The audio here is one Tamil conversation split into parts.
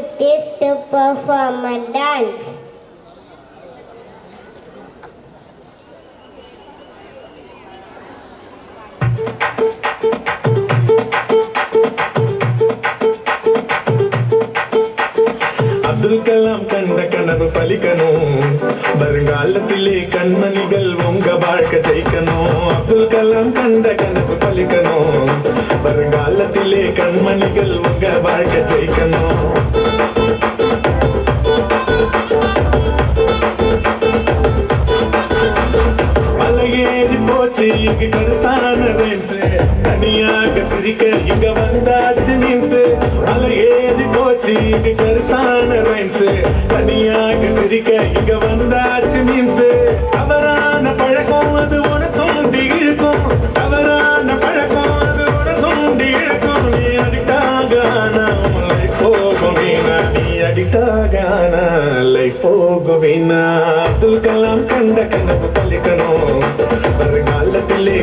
cuties to perform a dance. Abdul Kalam கண்ட கனவு பலிக்கணும் வருங்காலத்திலே கண்மணிகள் உங்க வாழ்க்கை ஜெயிக்கணும் அப்துல் கலாம் கண்ட கனவு பலிக்கணும் வருங்காலத்திலே கண்மணிகள் உங்க வாழ்க்கை ஜெயிக்கணும். மலையேறி போச்சு இங்கு கருத்தான ரேன்ஸ் தனியாக சிரிக்க இங்க வந்தாச்சு மீன்ஸ் மலையேறி போச்சு இங்கு கருத்தான ரேன்ஸ் தனியாக சிரிக்க இங்க வந்தாச்சு அடிட்டாக லைஃப் போகும் வீணா அப்துல் கலாம் கண்ட கனவு பலிக்கணும் வருங்காலத்திலே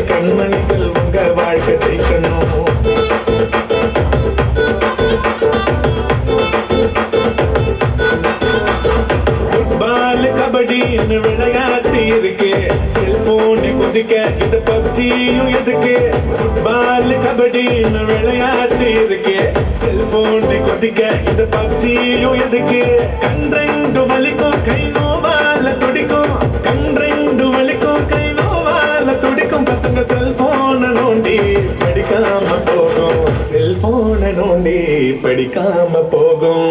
கட்டி இருக்கே செல்போனு குதிக்க இது பப்ஜியும் எதுக்கு? ஃபுட்பால் கபடின்னு விளையாட்டு இருக்கே செல்போனு குதிக்க இது பப்ஜியும் எதுக்கு? கண்ரெண்டு வலிக்கும் கை நோவால துடிக்கும். கண்ரெண்டு வலிக்கும் கை நோவால துடிக்கும். பசங்க செல்போனை நோண்டி படிக்காம போகும். செல்போனை நோண்டி படிக்காம போகும்.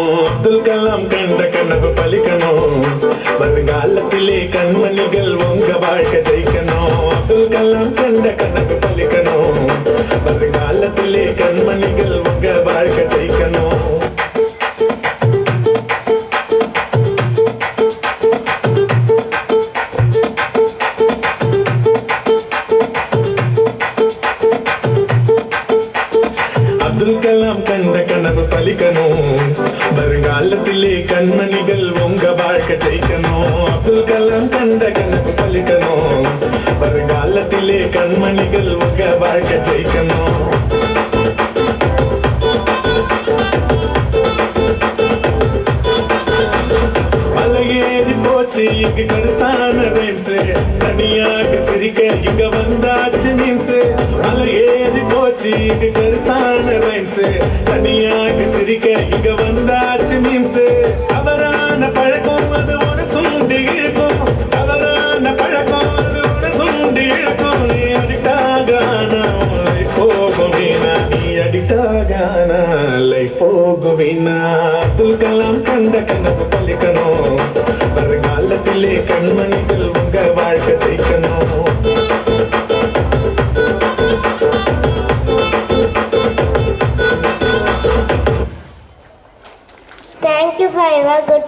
அப்துல் கலாம் கண்ட கனவு பலிக்கணும் வருங்காலத்திலே கண்மணிகள் உங்க வாழ்க்கை ஜெயிக்கணும் அப்துல் கலாம் கண்ட கனவு பலிக்கணும் வருங்காலத்திலே கண்மணிகள் வருங்காலத்திலே கண்மணிகள் உங்க வாழ்க்கை ஜெயிக்கணும். அப்துல் கலாம் கண்ட கனவு பலிக்கணும் வருங்காலத்திலே கண்மணிகள் உங்க வாழ்க்கை ஜெயிக்கணும். மலையேறி போச்சு இங்கு கருத்தான ரேம்ஸ் தனியாக சிரிக்க இங்க வந்தாச்சு மீன்ஸ் மலையேறி போச்சு இங்கு கரு போகும் வீணா அப்துல் கலாம் கண்ட கனவு பலிக்கணும் வருங்காலத்திலே கண்மணிகள் உங்க வாழ்க்கை ஜெயிக்கணும் Thank you for your good performance.